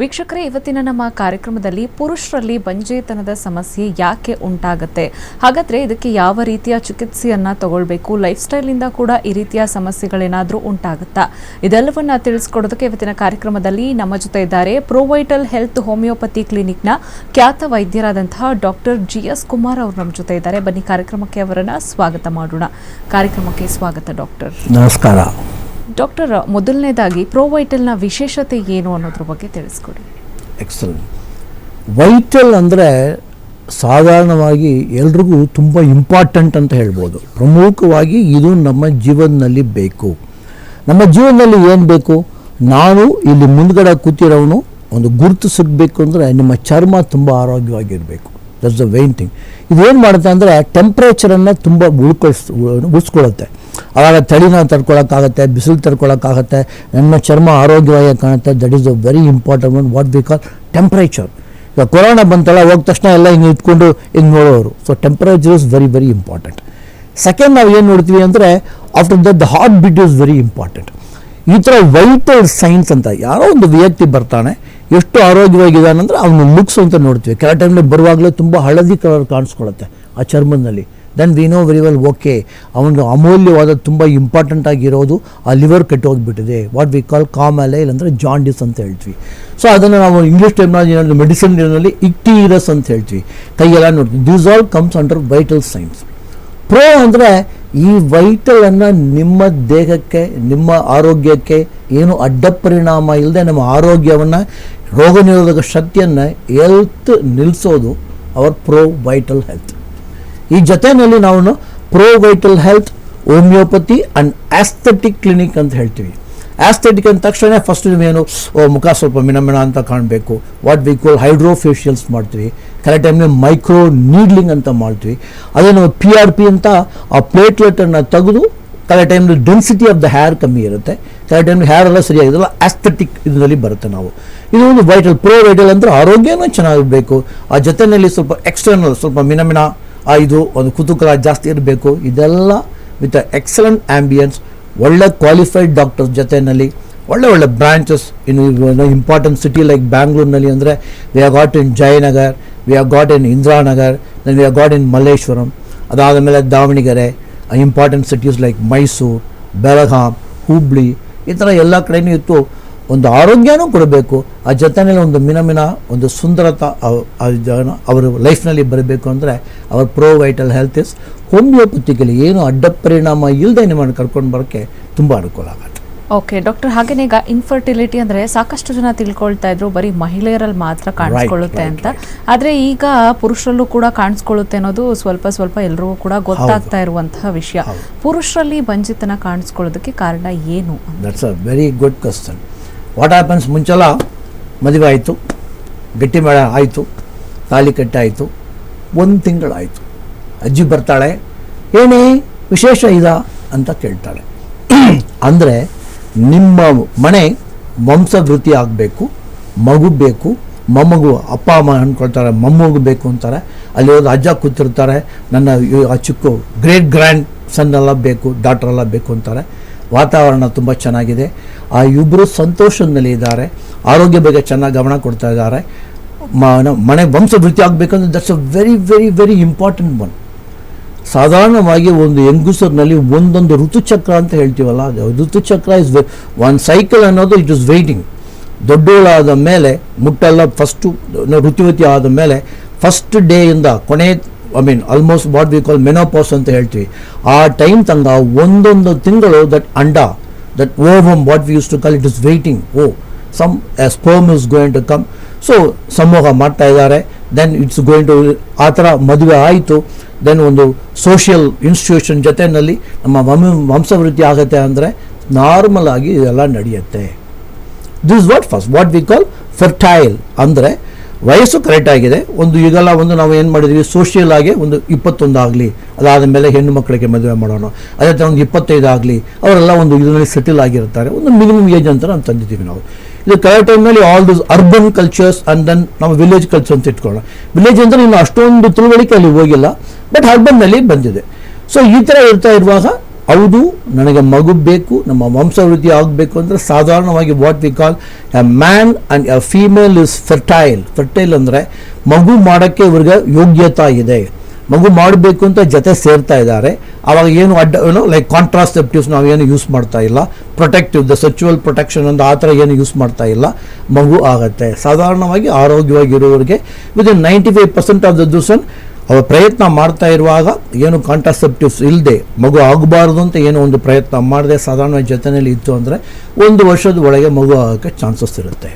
ವೀಕ್ಷಕರೇ, ಇವತ್ತಿನ ನಮ್ಮ ಕಾರ್ಯಕ್ರಮದಲ್ಲಿ ಪುರುಷರಲ್ಲಿ ಬಂಜೇತನದ ಸಮಸ್ಯೆ ಯಾಕೆ ಉಂಟಾಗುತ್ತೆ? ಹಾಗಾದ್ರೆ ಇದಕ್ಕೆ ಯಾವ ರೀತಿಯ ಚಿಕಿತ್ಸೆಯನ್ನ ತಗೊಳ್ಬೇಕು? ಲೈಫ್ ಸ್ಟೈಲಿಂದ ಕೂಡ ಈ ರೀತಿಯ ಸಮಸ್ಯೆಗಳೇನಾದರೂ ಉಂಟಾಗುತ್ತಾ? ಇದೆಲ್ಲವನ್ನ ತಿಳಿಸ್ಕೊಡೋದಕ್ಕೆ ಇವತ್ತಿನ ಕಾರ್ಯಕ್ರಮದಲ್ಲಿ ನಮ್ಮ ಜೊತೆ ಇದ್ದಾರೆ ಪ್ರೋವೈಟಲ್ ಹೆಲ್ತ್ ಹೋಮಿಯೋಪತಿ ಕ್ಲಿನಿಕ್ನ ಖ್ಯಾತ ವೈದ್ಯರಾದಂತಹ ಡಾಕ್ಟರ್ ಜಿ ಎಸ್ ಕುಮಾರ್ ಅವರು ನಮ್ಮ ಜೊತೆ ಇದ್ದಾರೆ. ಬನ್ನಿ, ಕಾರ್ಯಕ್ರಮಕ್ಕೆ ಅವರನ್ನ ಸ್ವಾಗತ ಮಾಡೋಣ. ಕಾರ್ಯಕ್ರಮಕ್ಕೆ ಸ್ವಾಗತ ಡಾಕ್ಟರ್. ನಮಸ್ಕಾರ. ಡಾಕ್ಟರ್, ಮೊದಲನೇದಾಗಿ ಪ್ರೋವೈಟಲ್ನ ವಿಶೇಷತೆ ಏನು ಅನ್ನೋದ್ರ ಬಗ್ಗೆ ತಿಳಿಸ್ಕೊಡಿ. ಎಕ್ಸಲೆಂಟ್ ವೈಟಲ್ ಅಂದರೆ ಸಾಧಾರಣವಾಗಿ ಎಲ್ರಿಗೂ ತುಂಬ ಇಂಪಾರ್ಟೆಂಟ್ ಅಂತ ಹೇಳ್ಬೋದು. ಪ್ರಮುಖವಾಗಿ ಇದು ನಮ್ಮ ಜೀವನದಲ್ಲಿ ಬೇಕು. ನಮ್ಮ ಜೀವನದಲ್ಲಿ ಏನು ಬೇಕು? ನಾನು ಇಲ್ಲಿ ಮುಂದ್ಗಡೆ ಕೂತಿರೋನು ಒಂದು ಗುರುತು ಸಿಗಬೇಕು ಅಂದರೆ ನಿಮ್ಮ ಚರ್ಮ ತುಂಬ ಆರೋಗ್ಯವಾಗಿರಬೇಕು. ದಟ್ಸ್ ದ ವೈನ್ ಥಿಂಗ್ ಇದೇನು ಮಾಡುತ್ತೆ ಅಂದರೆ ಟೆಂಪ್ರೇಚರನ್ನು ತುಂಬ ಉಳ್ಕೊಳ್ಸ್, ಉಳಿಸ್ಕೊಳ್ಳುತ್ತೆ. ಆವಾಗ ತಳಿನ ತಡ್ಕೊಳಕ್ಕಾಗತ್ತೆ ಬಿಸಿಲು ತಡ್ಕೊಳಕ್ಕಾಗತ್ತೆ ನಮ್ಮ ಚರ್ಮ ಆರೋಗ್ಯವಾಗಿ ಕಾಣುತ್ತೆ that is a very important one what we call temperature ಈಗ ಕೊರೋನಾ ಬಂತಲ್ಲ ಹೋದ ತಕ್ಷಣ ಎಲ್ಲ ಹಿಂಗೆ ಇಟ್ಕೊಂಡು ಹಿಂಗೆ ನೋಡೋರು. So temperature is very very important second ನಾವು ಏನು ನೋಡ್ತೀವಿ ಅಂದರೆ after that the heart beat is very important ಈ ಥರ ವೈಟಲ್ ಸೈನ್ಸ್ ಅಂತ ಯಾರೋ ಒಂದು ವ್ಯಕ್ತಿ ಬರ್ತಾನೆ, ಎಷ್ಟು ಆರೋಗ್ಯವಾಗಿದ್ದಾನೆ ಅಂದರೆ, ಅವನು ಲುಕ್ಸ್ ಅಂತ ನೋಡ್ತೀವಿ. ಕೆಲ ಟೈಮ್ನಲ್ಲಿ ಬರುವಾಗಲೇ ತುಂಬ ಹಳದಿ ಕಲರ್ ಕಾಣಿಸ್ಕೊಳತ್ತೆ ಆ ಚರ್ಮದಲ್ಲಿ. Then we know very well okay ಅವನಿಗೆ ಅಮೂಲ್ಯವಾದ ತುಂಬ ಇಂಪಾರ್ಟೆಂಟ್ ಆಗಿರೋದು ಆ ಲಿವರ್ ಕೆಟ್ಟೋಗ್ಬಿಟ್ಟಿದೆ. ವಾಟ್ ವಿ ಕಾಲ್ ಕಾಮಲೆ ಇಲ್ಲಾಂದರೆ ಜಾಂಡಿಸ್ ಅಂತ ಹೇಳ್ತೀವಿ. ಸೊ ಅದನ್ನು ನಾವು ಇಂಗ್ಲೀಷ್ ಟೈಮ್ನಲ್ಲಿ ಮೆಡಿಸಿನ್ನಲ್ಲಿ ಇಕ್ಟೀರಸ್ ಅಂತ ಹೇಳ್ತೀವಿ. ಕೈಯೆಲ್ಲ ನೋಡ್ತೀವಿ. These all comes under vital signs pro ಅಂದರೆ ಈ ವೈಟಲನ್ನು ನಿಮ್ಮ ದೇಹಕ್ಕೆ, ನಿಮ್ಮ ಆರೋಗ್ಯಕ್ಕೆ ಏನು ಅಡ್ಡ ಪರಿಣಾಮ ಇಲ್ಲದೆ ನಮ್ಮ ಆರೋಗ್ಯವನ್ನು ರೋಗ ನಿರೋಧಕ ಶಕ್ತಿಯನ್ನು ಎಲ್ತ್ ನಿಲ್ಲಿಸೋದು ಅವರ್ ಪ್ರೋ ವೈಟಲ್ ಹೆಲ್ತ್ ಈ ಜೊತೆಯಲ್ಲಿ ನಾವು pro vital health homeopathy and aesthetic clinic ಅಂತ ಹೇಳ್ತೀವಿ. ಆಸ್ಥೆಟಿಕ್ ಅಂದ ತಕ್ಷಣ ಫಸ್ಟ್ ಓ, ಮುಖ ಸ್ವಲ್ಪ ಮಿಣಮಿಣ ಅಂತ ಕಾಣಬೇಕು. ವಾಟ್ ವಿ ಕೋಲ್ ಹೈಡ್ರೋಫೇಶಿಯಲ್ಸ್ ಮಾಡ್ತೀವಿ. ಕರೆಕ್ಟ್ ಟೈಮ್ನಲ್ಲಿ ಮೈಕ್ರೋ ನೀಡ್ಲಿಂಗ್ ಅಂತ ಮಾಡ್ತೀವಿ. ಅದೇ ನಾವು ಪಿ ಆರ್ ಪಿ ಅಂತ ಆ ಪ್ಲೇಟ್ಲೆಟನ್ನು ತೆಗೆದು correct timely density of the hair ಕಮ್ಮಿ ಇರುತ್ತೆ. ಕರೆಕ್ಟ್ ಟೈಮ್ಲಿ ಹೇರ್ ಎಲ್ಲ ಸರಿಯಾಗಿದೆಲ್ಲ ಆಸ್ಥೆಟಿಕ್ ಇದರಲ್ಲಿ ಬರುತ್ತೆ ನಾವು. ಇದು ಒಂದು ವೈಟಲ್ ಪ್ರೋ ವೈಟಲ್ ಅಂದರೆ ಆರೋಗ್ಯನೂ ಚೆನ್ನಾಗಿರಬೇಕು. ಆ ಜೊತೆಯಲ್ಲಿ ಸ್ವಲ್ಪ ಎಕ್ಸ್ಟರ್ನಲ್ ಸ್ವಲ್ಪ ಆ ಇದು ಒಂದು ಕುತೂಹಲ ಜಾಸ್ತಿ ಇರಬೇಕು. ಇದೆಲ್ಲ ವಿತ್ ಎಕ್ಸಲೆಂಟ್ ಆ್ಯಂಬಿಯನ್ಸ್ ಒಳ್ಳೆ ಕ್ವಾಲಿಫೈಡ್ ಡಾಕ್ಟರ್ಸ್ ಜೊತೆಯಲ್ಲಿ, ಒಳ್ಳೆ ಒಳ್ಳೆ branches in important city like ಬ್ಯಾಂಗ್ಳೂರಿನಲ್ಲಿ ಅಂದರೆ we are got in Jayanagar we are got in Indiranagar then we are got in Malleshwaram ಅದಾದ ಮೇಲೆ Davanagere important cities like Mysuru Belgaum Hubli ಈ ಥರ ಎಲ್ಲ ಕಡೆಯೂ ಇತ್ತು. ಒಂದು ಆರೋಗ್ಯನೂ ಕೊಡಬೇಕು ಆ ಜೊತೆಯಲ್ಲಿ ಒಂದು ಮಿನಮಿನ ಒಂದು ಸುಂದರತ ಅವರ ಲೈಫ್ನಲ್ಲಿ ಬರಬೇಕು ಅಂದರೆ ಅವ್ರ ಪ್ರೋ ವೈಟಲ್ ಹೆಲ್ತ್ ಇಸ್ ಹೋಮಿಯೋಪತಿಗಳು ಏನು ಅಡ್ಡ ಪರಿಣಾಮ ಇಲ್ಲದೆ ನಿಮ್ಮನ್ನು ಕರ್ಕೊಂಡು ಬರೋಕ್ಕೆ ತುಂಬ ಅನುಕೂಲ ಆಗುತ್ತೆ. ಓಕೆ ಡಾಕ್ಟರ್ ಹಾಗೇನೆ ಈಗ ಇನ್ಫರ್ಟಿಲಿಟಿ ಅಂದ್ರೆ ಸಾಕಷ್ಟು ಜನ ತಿಳ್ಕೊಳ್ತಾ ಇದ್ರು ಬರೀ ಮಹಿಳೆಯರಲ್ಲಿ ಮಾತ್ರ ಕಾಣಿಸ್ಕೊಳ್ಳುತ್ತೆ ಅಂತ. ಆದ್ರೆ ಈಗ ಪುರುಷರಲ್ಲೂ ಕೂಡ ಕಾಣಿಸ್ಕೊಳ್ಳುತ್ತೆ ಅನ್ನೋದು ಸ್ವಲ್ಪ ಸ್ವಲ್ಪ ಎಲ್ರಿಗೂ ಕೂಡ ಗೊತ್ತಾಗ್ತಾ ಇರುವಂತಹ ವಿಷಯ. ಪುರುಷರಲ್ಲಿ ಬಂಜಿತನ ಕಾಣಿಸ್ಕೊಳ್ಳೋದಕ್ಕೆ ಕಾರಣ ಏನು that's a very good question what happens ಮುಂಚೆಲ್ಲ ಮದುವೆ ಆಯಿತು, ಗಟ್ಟಿ ಮೇಳ ಆಯಿತು ತಾಲಿ ಕಟ್ಟಾಯಿತು, ಒಂದು ತಿಂಗಳಾಯಿತು ಅಜ್ಜಿ ಬರ್ತಾಳೆ, ಏನೇ ವಿಶೇಷ ಇದ? ಅಂತ ಕೇಳ್ತಾಳೆ. ಅಂದರೆ ನಿಮ್ಮ ಮನೆ ವಂಶವೃತ್ತಿ ಆಗಬೇಕು, ಮಗು ಬೇಕು, ಮೊಮ್ಮಗು ಅಪ್ಪ, ಅಮ್ಮ ಅಂದ್ಕೊಳ್ತಾರೆ ಮೊಮ್ಮಗು ಬೇಕು ಅಂತಾರೆ. ಅಲ್ಲಿ ಹೋದ ಅಜ್ಜ ಕೂತಿರ್ತಾರೆ, ನನ್ನ ಆ ಚಿಕ್ಕ ಗ್ರೇಟ್ ಗ್ರ್ಯಾಂಡ್ ಸನ್ ಎಲ್ಲ ಬೇಕು ಡಾಟ್ರೆಲ್ಲ ಬೇಕು ಅಂತಾರೆ. ವಾತಾವರಣ ತುಂಬ ಚೆನ್ನಾಗಿದೆ. ಆ ಇಬ್ಬರು ಸಂತೋಷದಲ್ಲಿ ಇದ್ದಾರೆ. ಆರೋಗ್ಯ ಬಗ್ಗೆ ಚೆನ್ನಾಗಿ ಗಮನ ಕೊಡ್ತಾ ಇದ್ದಾರೆ. ಮನೆ ವಂಶವೃತ್ತಿ ಆಗಬೇಕಂದ್ರೆ that's a very very very important one ಸಾಧಾರಣವಾಗಿ ಒಂದು ಹೆಂಗುಸರ್ನಲ್ಲಿ ಒಂದೊಂದು ಋತುಚಕ್ರ ಅಂತ ಹೇಳ್ತೀವಲ್ಲ ಋತುಚಕ್ರ ಇಸ್ ಒನ್ ಸೈಕಲ್ ಅನ್ನೋದು ಇಟ್ ಇಸ್ ವೆಯ್ಟಿಂಗ್ ದೊಡ್ಡೋಳಾದ ಮೇಲೆ, ಮುಟ್ಟೆಲ್ಲ ಫಸ್ಟು ಋತುವತಿ ಆದ ಮೇಲೆ ಫಸ್ಟ್ ಡೇಯಿಂದ ಕೊನೆ I mean almost what we call menopause ಅಂತ ಹೇಳ್ತೀವಿ. ಆ ಟೈಮ್ ತಂಗ ಒಂದೊಂದು ತಿಂಗಳು that and that ovum what we use to call it is waiting oh some sperm is going to come so ಸಮೂಹ ಮಾಡ್ತಾ ಇದ್ದಾರೆ. ದೆನ್ ಇಟ್ಸ್ ಗೋಯಿಂಗ್ ಟು ಆ ಥರ ಮದುವೆ ಆಯಿತು. ದೆನ್ ಒಂದು ಸೋಷಿಯಲ್ ಇನ್ಸ್ಟಿಟ್ಯೂಷನ್ ಜೊತೆಯಲ್ಲಿ ನಮ್ಮ ವಂಶ, ವಂಶವೃದ್ಧಿ ಆಗುತ್ತೆ ಅಂದರೆ ನಾರ್ಮಲ್ ಆಗಿ ಇದೆಲ್ಲ ನಡೆಯುತ್ತೆ. This what first what we call fertile ಅಂದರೆ ವಯಸ್ಸು ಕರೆಕ್ಟ್ ಆಗಿದೆ. ಒಂದು ಈಗೆಲ್ಲ ಒಂದು ನಾವು ಏನು ಮಾಡಿದ್ವಿ? ಸೋಷಿಯಲ್ ಆಗಿ ಒಂದು ಇಪ್ಪತ್ತೊಂದು ಆಗಲಿ. ಅದಾದ ಮೇಲೆ ಹೆಣ್ಣು ಮಕ್ಕಳಿಗೆ ಮದುವೆ ಮಾಡೋಣ. ಅದೇ ಥರ ಒಂದು ಇಪ್ಪತ್ತೈದು ಆಗಲಿ. ಅವರೆಲ್ಲ ಒಂದು ಇದರಲ್ಲಿ ಸೆಟಲ್ ಆಗಿರ್ತಾರೆ. ಒಂದು ಮಿನಿಮಮ್ ಏಜ್ ಅಂತ ನಾವು ತಂದಿದ್ದೀವಿ ನಾವು. ಇದು ಕರೆಕ್ಟ್ ಟೈಮ್ನಲ್ಲಿ all this urban cultures and then ನಾವು ವಿಲೇಜ್ ಕಲ್ಚರ್ ಅಂತ ಇಟ್ಕೊಳ್ಳೋಣ. ವಿಲೇಜ್ ಅಂದರೆ ಇನ್ನು ಅಷ್ಟೊಂದು ತಿಳುವಳಿಕೆ ಅಲ್ಲಿ ಹೋಗಿಲ್ಲ. ಬಟ್ ಅರ್ಬನ್ನಲ್ಲಿ ಬಂದಿದೆ. ಸೊ ಈ ಥರ ಇರ್ತಾ ಇರುವಾಗ ಹೌದು, ನನಗೆ ಮಗು ಬೇಕು, ನಮ್ಮ ವಂಶವೃದ್ಧಿ ಆಗಬೇಕು ಅಂದರೆ ಸಾಧಾರಣವಾಗಿ what we call a man and a female is fertile fertile ಅಂದರೆ ಮಗು ಮಾಡೋಕ್ಕೆ ಇವ್ರಿಗೆ ಯೋಗ್ಯತಾ ಇದೆ. ಮಗು ಮಾಡಬೇಕು ಅಂತ ಜೊತೆ ಸೇರ್ತಾ ಇದ್ದಾರೆ. ಅವಾಗ ಏನು ಅಡ್ಡ ಏನು ಲೈಕ್ ಕಾಂಟ್ರಾಸೆಪ್ಟಿವ್ಸ್ ನಾವು ಏನು ಯೂಸ್ ಮಾಡ್ತಾ ಇಲ್ಲ. ಪ್ರೊಟೆಕ್ಟಿವ್ ದ ಸೆಚುವಲ್ ಪ್ರೊಟೆಕ್ಷನ್ ಅಂತ ಆ ಥರ ಏನು ಯೂಸ್ ಮಾಡ್ತಾ ಇಲ್ಲ. ಮಗು ಆಗುತ್ತೆ. ಸಾಧಾರಣವಾಗಿ ಆರೋಗ್ಯವಾಗಿರೋರಿಗೆ within ninety five percent of the ದಿವಸ ಅವ್ರು ಪ್ರಯತ್ನ ಮಾಡ್ತಾ ಇರುವಾಗ ಏನು ಕಾಂಟ್ರಾಸೆಪ್ಟಿವ್ಸ್ ಇಲ್ಲದೆ ಮಗು ಆಗಬಾರ್ದು ಅಂತ ಏನೋ ಒಂದು ಪ್ರಯತ್ನ ಮಾಡದೆ ಸಾಧಾರಣ ಜೊತೆಯಲ್ಲಿ ಇತ್ತು ಅಂದರೆ ಒಂದು ವರ್ಷದ ಒಳಗೆ ಮಗು ಆಗೋಕ್ಕೆ ಚಾನ್ಸಸ್ ಇರುತ್ತೆ.